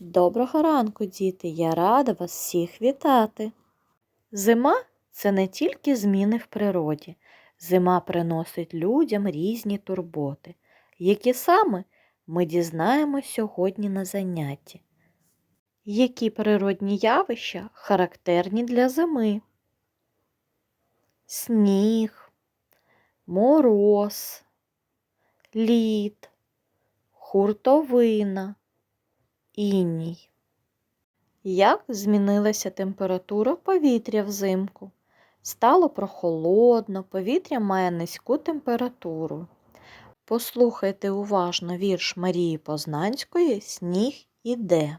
Доброго ранку, діти! Я рада вас всіх вітати. Зима це не тільки зміни в природі. Зима приносить людям різні турботи, які саме ми дізнаємось сьогодні на занятті. Які природні явища характерні для зими? Сніг, мороз, лід, хуртовина, іній. Як змінилася температура повітря взимку? Стало прохолодно, повітря має низьку температуру. Послухайте уважно вірш Марії Познанської Сніг іде.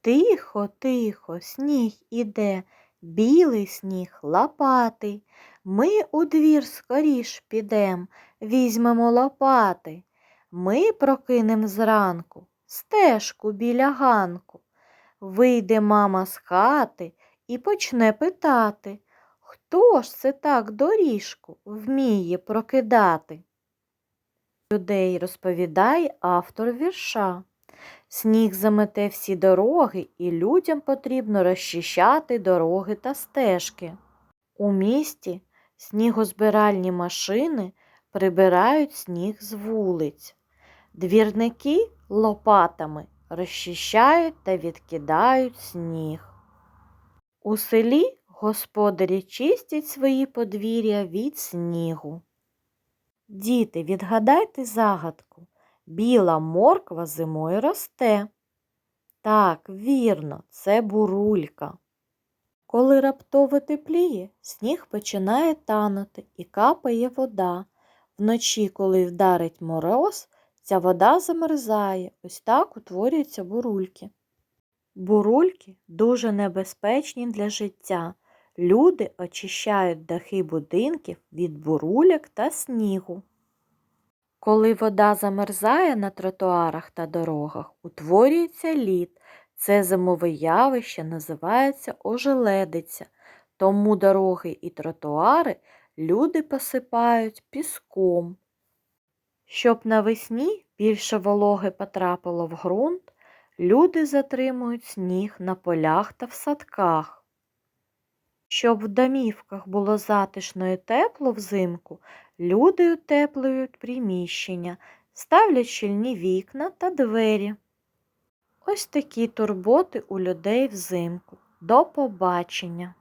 Тихо, тихо, сніг іде, білий сніг лопатий. Ми у двір скоріш підем, візьмемо лопати. Ми прокинем зранку стежку біля ганку. Вийде мама з хати і почне питати, хто ж це так доріжку вміє прокидати? Людей розповідає автор вірша. Сніг замете всі дороги, і людям потрібно розчищати дороги та стежки. У місті снігозбиральні машини прибирають сніг з вулиць. Двірники лопатами розчищають та відкидають сніг. У селі господарі чистять свої подвір'я від снігу. Діти, відгадайте загадку. Біла морква зимою росте. Так, вірно, це бурулька. Коли раптово тепліє, сніг починає танути і капає вода. Вночі, коли вдарить мороз, ця вода замерзає, ось так утворюються бурульки. Бурульки дуже небезпечні для життя. Люди очищають дахи будинків від бурульок та снігу. Коли вода замерзає на тротуарах та дорогах, утворюється лід. Це зимове явище називається ожеледиця, тому дороги і тротуари люди посипають піском. Щоб навесні більше вологи потрапило в ґрунт, люди затримують сніг на полях та в садках. Щоб в домівках було затишно і тепло взимку, люди утеплюють приміщення, ставлять щільні вікна та двері. Ось такі турботи у людей взимку. До побачення!